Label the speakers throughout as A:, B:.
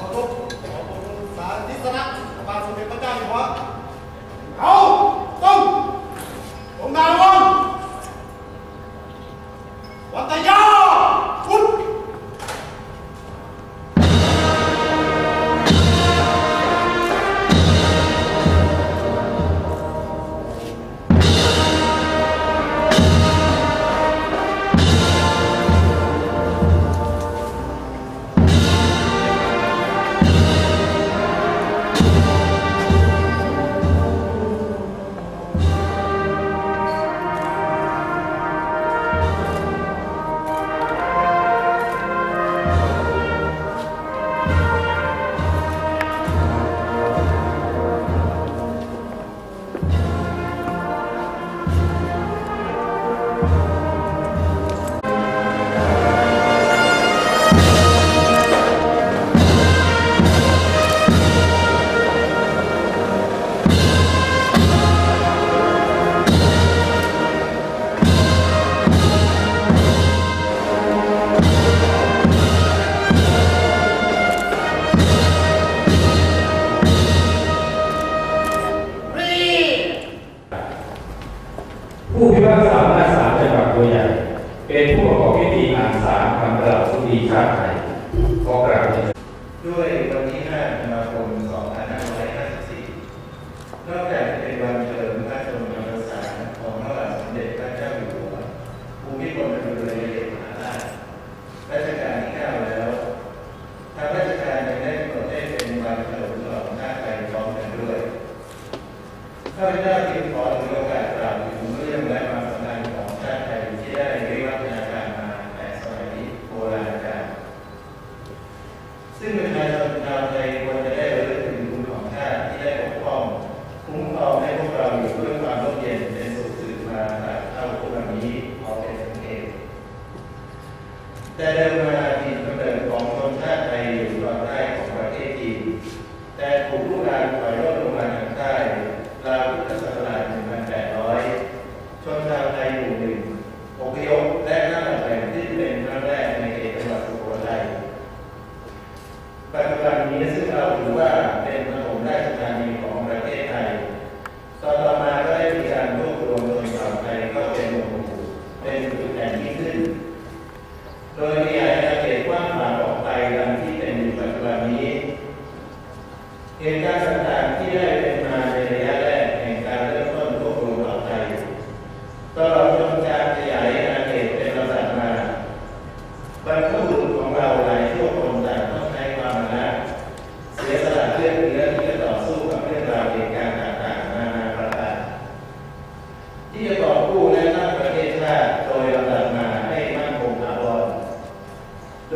A: 와, 와, 와.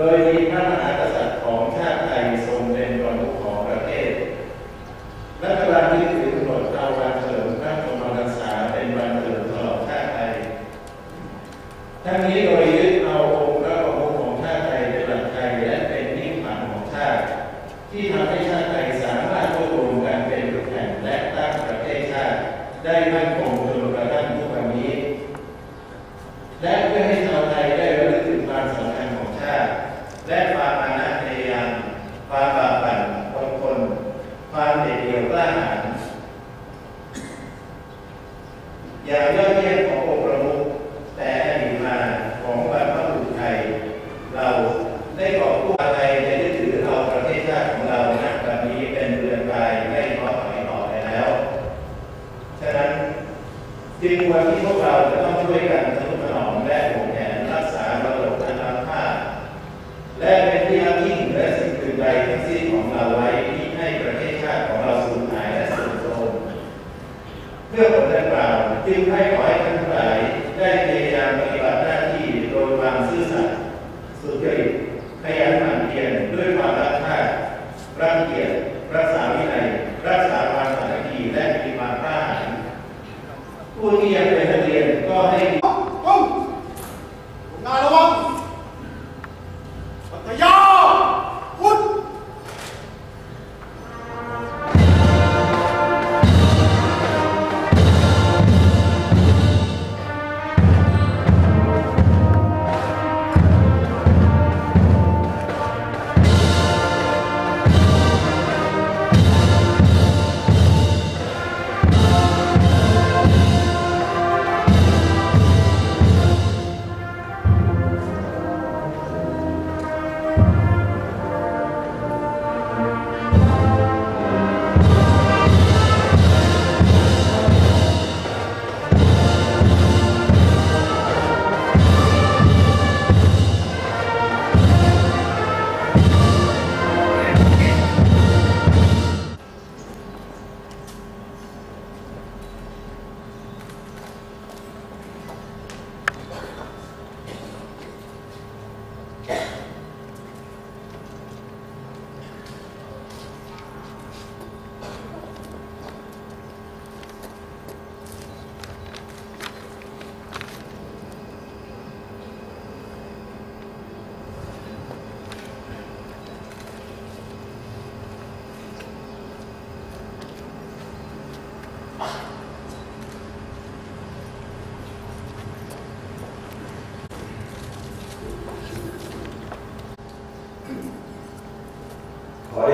A: Gloria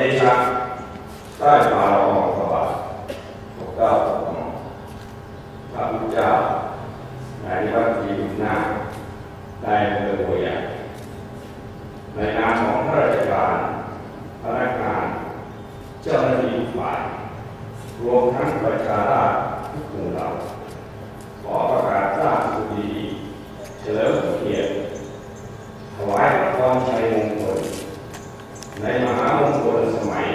A: ขอเดชะ
B: ใต้ฝ่าละอองพระบาทพระเจ้าปกครองพระพุทธเจ้านายวัดทีหน้าในเมืองหัวใหญ่ในนามของข้าราชการพนักงาน เจ้าหน้าที่ฝ่าย รวมทั้งประชาชนษฎร์ทุกหมู่เหล่า ขอประกาศทราบสุดีเฉลิมพระเกียรติถวายพระพรชัยมงคล ในมหามงคลสมัย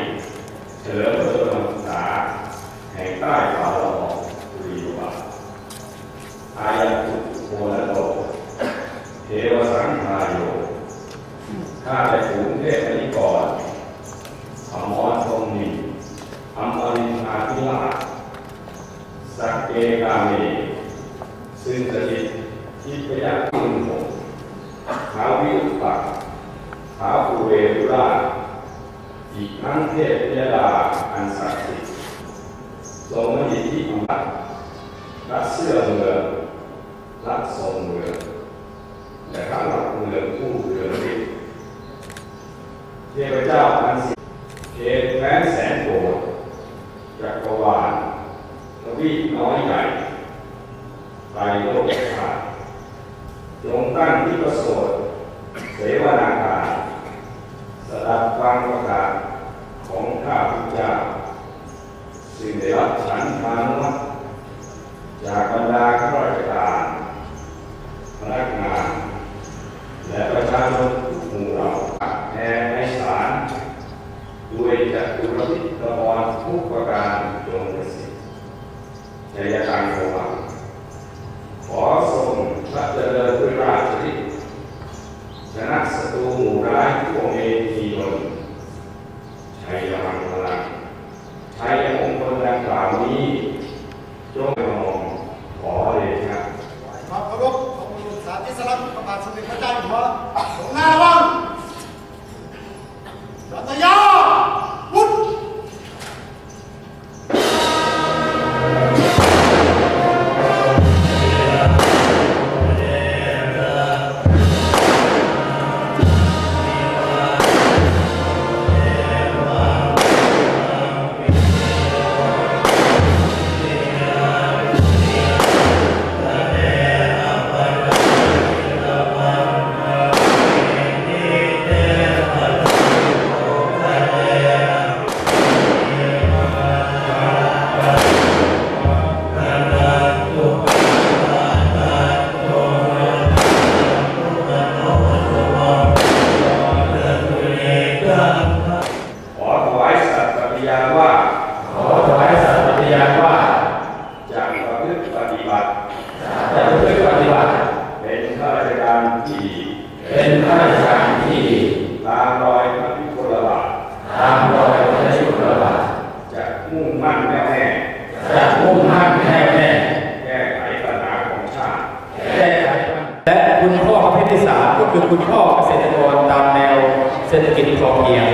B: เฉลิมพระชนมพรรษาแห่งใต้ฝ่าละอองธุรีวาอายัตุโมลโตเทวสังฆายโยข้าแต่ฝูงเทพนิกรอมรทรงนินอัมอรินทาธิราชสักเกกาเมซึ่งสถิตที่พยัคฆ์มุนหงท้าววิรุปักษ์ ท้าวภูเวรุราชอีกทั้ง เทพยดาอันศักดิ์สิทธิ์ทรงมหิทธิอำนาจรักเสื้อเมืองรักทรงเมืองและข้าหลักเมืองผู้เรืองฤทธิ์เทพเจ้าอันสิทธิ์เขตแคว้นแสนโกรธจักรวาลทวีปน้อยใหญ่ไตรโลกธาตุจงตั้งที่ประโสดเสวนาการสดับฟังประกาศ ของข้าพเจ้าซึ่งได้รับฉันทานุมัติจากบรรดาข้าราชการพนักงาน และประชาชนทุกหมู่เหล่าแห่ในศาลด้วยจัตุรพิธกรทุกประการจงประสิทธิ์ชัยการโวังขอทรงพระเจริญ
C: ษฐกิจพอเพียง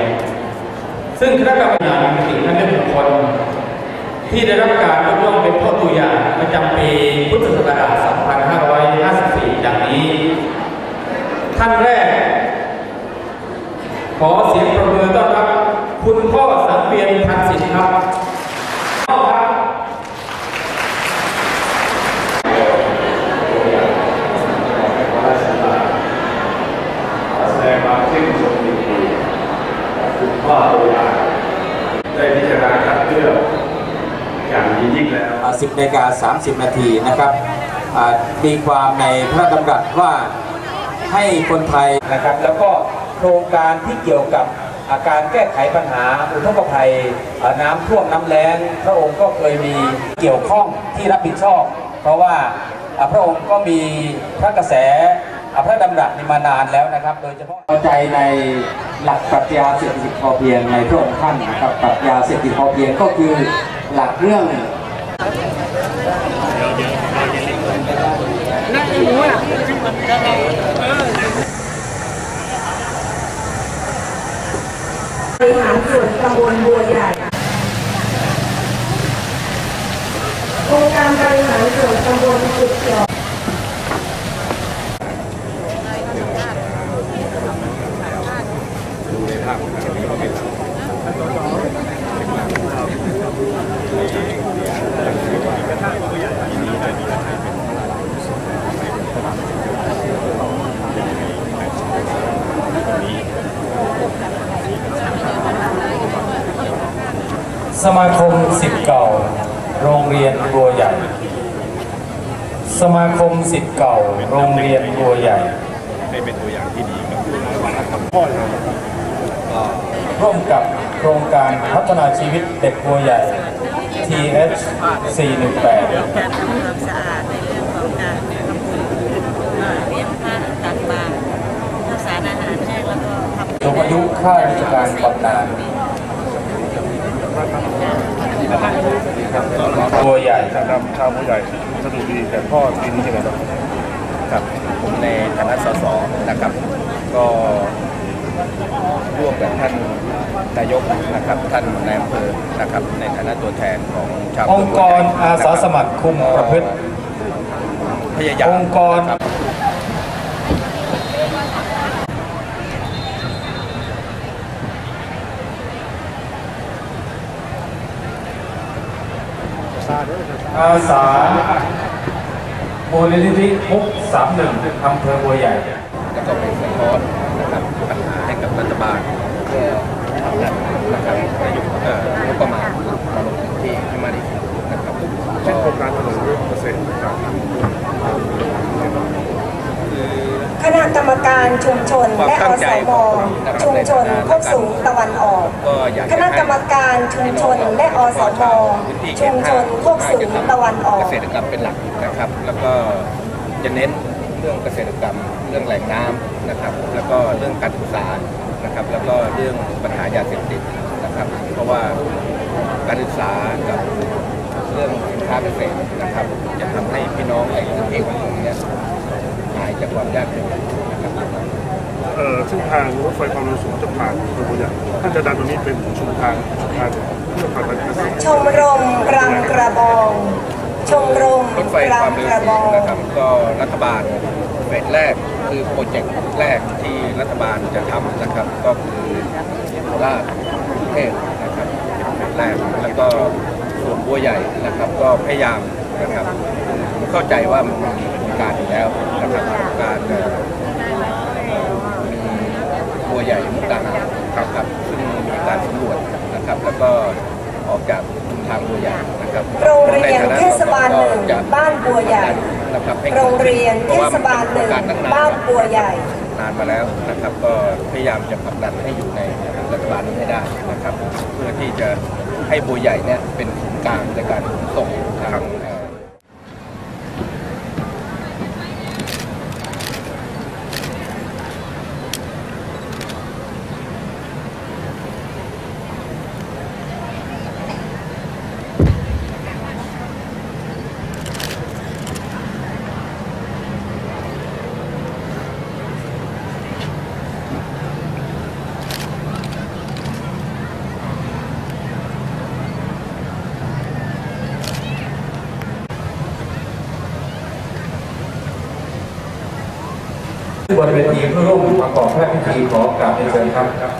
C: ซึ่งคณะกรรมการมติท่านเป็นบุคคลที่ได้รับการยกย่องเป็นพ่อตัวอย่างประจำปีพุทธศักราช 2554 ดังนี้ ท่านแรก ขอเสียงประมือต้อนรับ คุณพ่อสังเวียนพันสินครับพ่อครับ
B: แสดงความชื่นชมยินดี กับคุณพ่อตัวอย่างได้พิจารณาคัดเลือกอย่างยิ่งแล้ว
D: 10นาฬิกา30 นาทีนะครับมีความในพระราชดำรัสว่าให้คนไทยนะครับ แล้วก็โครงการที่เกี่ยวกับอาการแก้ไขปัญหาอุทกภัยน้ำท่วมน้ำแล้งพระองค์ก็เคยมีเกี่ยวข้องที่รับผิดชอบ เพราะว่าพระองค์ก็มีพระกระแส พระดำรัสนี้มานานแล้วนะครับ โดยเฉพาะใจในหลักปรัชญาเศรษฐกิจพอเพียงในพระองค์ท่านนะครับปรัชญาเศรษฐกิจพอเพียงก็คือหลักเรื่อง
E: บริหารส่วนตำบลบัวใหญ่องค์การบริหารส่วนตำบลกุดจอก
C: สมาคมสิทธิ์เก่า โรงเรียนบัวใหญ่ สมาคมสิทธิ์เก่า โรงเรียนบัวใหญ่ร่วมกับ โครงการพัฒนาชีวิตเด็กบัวใหญ่ TH 418
F: การทำความสะอาดในเรื่องของการทำบุญเลี้ยงพระตักบาตรข้าวสารอาหารแห้งแล้วก็ทำ
C: สูงอายุข้าราชการบำนาญบัวใหญ่
G: นะครับชาวผู้ใหญ่สนุกดีแต่พ่อปีนี้ยังไงบ้าง
H: ครับผมในฐานะสสนะครับ ก็ร่วมกับท่านนายก นะครับท่านนายอำเภอนะครับในฐานะตัวแทนของชาว
C: องค์กรอาสาสมัครคุมประพฤติ
H: พยายาม
C: องค์กร
H: นะคบ
C: อาสามูลนิธิมุกสามหนึ่งอำเภอบัวใหญ่
H: แล้วก็เป็นสะท้อนนะครับปัญหาให้กับรัฐบาลเพื่อผลักดันนะครับนายกเอ่องบประมาณมาลงพื้นที่ให้มากที่สุดนะครับ
G: เช่นโครงการถนนรูปเกษตรครับ
E: คณะ กรรมการชุมชน และอสมชุมชนโคกสูงตะวันออก
H: ก็อยาก
E: คณะกรรมการชุมชนและอสมชุมชนโคกสูงตะวันออก
H: เกษตรกรรมเป็นหลักนะครับ แล้วก็จะเน้นเรื่องเกษตรกรรม เรื่องแหล่งน้ำนะครับ แล้วก็เรื่องการศึกษานะครับ แล้วก็เรื่องปัญหายาเสพติดนะครับ เพราะว่าการศึกษากับเรื่องสินค้าเกษตรนะครับ จะทำให้พี่น้องในพื้นที่ของผมเนี่ยหาย จากความยากจนนะครับ
G: เอ่อซึ่งทางรถไฟความเร็วสูงจะผ่านอำเภอบัวใหญ่ท่านจะดันตรงนี้เป็นชุมทางชุมทางเพื่อผ่านไปเกษตร
E: ชมรมรังกระบองชมรม
H: รถไฟ
E: รั
H: ควางมเร็ว
E: กระ
H: สู
E: บองง
H: นะครับก็รัฐบาลเฟสแรกคือโปรเจกต์แรกที่รัฐบาลจะทำนะครับ ก็คือโคราชกรุงเทพนะครับเฟสแรกแล้วก็ส่วนบัวใหญ่นะครับ ก็พยายามนะครับ เข้าใจว่ามันมีโครง การอยู่แล้วนะครับโครงการเอ่อมีบัวใหญ่มุกดาหารครับซึ่งมีการสำรวจนะครับ แล้วก็ออกจากชุมทางบัวใหญ่นะครับ
E: โรงเรียนเทศบาลหนึ่ง
H: จะ
E: บ้านบัวใหญ่
H: นะครับให้
E: โรงเรียนเทศบาลหนึ่งบ้านบัวใหญ่
H: นานมาแล้วนะครับก็พยายามจะผลักดันให้อยู่ในรัฐบาลนี้ให้ได้นะครับ เพื่อที่จะให้บัวใหญ่เนี่ยเป็นศูนย์กลางในการขนส่งทาง
D: บนเวทีเพื่อร่วมประกอบพระพิธีขอกราบเรียนเชิญครับครับ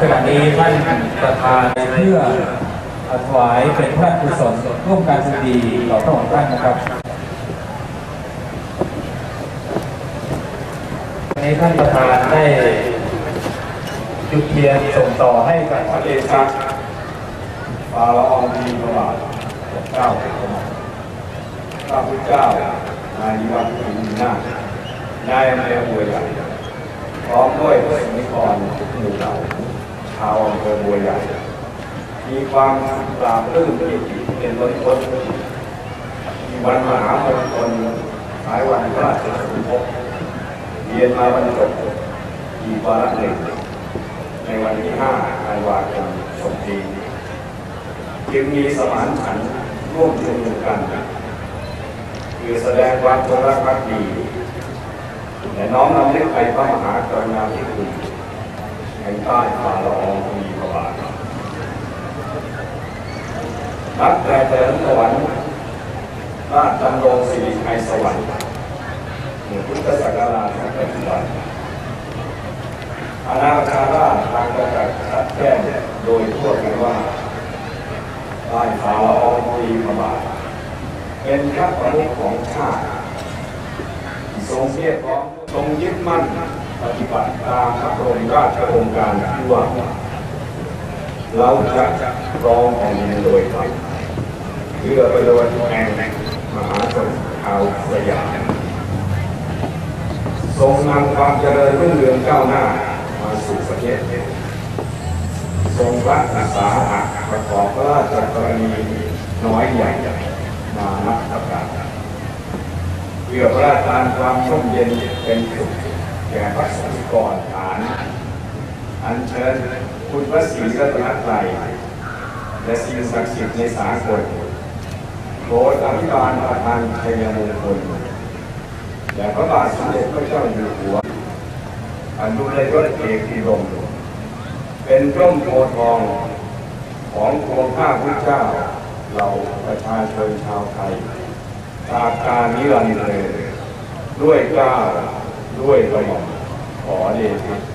D: ขณะนี้ท่านประธานเพื่อถวายเป็นพระราชกุศลร่วมการสดงดีต่อพระองค์ท่านนะครับ นี้ท่านประธานได้จุดเทียนส่งต่อให้กับ
B: พระเดชะฟาละอองดีพระบาทเจ้าข้าพุทธเจ้านายวัฒน์อินนาถนายอำเภอบัวใหญ่พร้อมด้วยประสนิกรหมู่เหล่าชาวอำเภอบัวใหญ่ มีความปราบปลื้มปิติเป็นล้นพ้นมีวันมหามงคลสายวันพระราชสมภพ เรียนมาบรรจบอีกวาระหนึ่งในวันที่5ธันวาคมศพปีจึงมีสมานฉันร่วมชุมนุมกัน คือแสดงความจงรักภักดีและน้อมนำลึกไปพระมหากรุณาธิคุณแห่งใต้ฝ่าละอองมีพระบาทนับแต่เถิดสวรรค์ราชดำรงสิริไทยสวรรค์ พุทธศักราชปัจจุบันอาณาประชาราชทางประกาศชัดแจ้งโดยทั่วกันว่าใต้ฝ่าละอองธุลีพระบาท เป็นพระประมุขของชาติที่ทรงเรียกร้องทรงยึดมั่นปฏิบัติตามพระบรมราชโองการที่ว่า เราจะรองแผ่นดินโดยธรรมเพื่อประโยชน์แห่งมหาชนชาวสยาม ทรงนำความเจริญรุ่งเรืองก้าวหน้ามาสู่ประเทศทรงระศึกษาหะประกอบพระราชกรณีน้อยใหญ่มานับประการเพื่อพระราชทานความร่มเย็นเป็นสุขแก่พระสงฆ์ก่อนฐาน อัญเชิญคุณพระศรีรัตนตรัยและสิ่งศักดิ์สิทธิ์ในสากลโปรดอภิบาลประทานชัยมงคล และพระบาทสมเด็จพระเจ้าอยู่หัวอันดูในรถเอกที่ลมเป็นร่มโพธิ์ทองของพวงข้าพุทธเจ้าเราประชาชนชาวไทยตาการนิรันดร์เลยด้วยเกล้าวด้วยกระหม่อมขอเดชะ
A: เ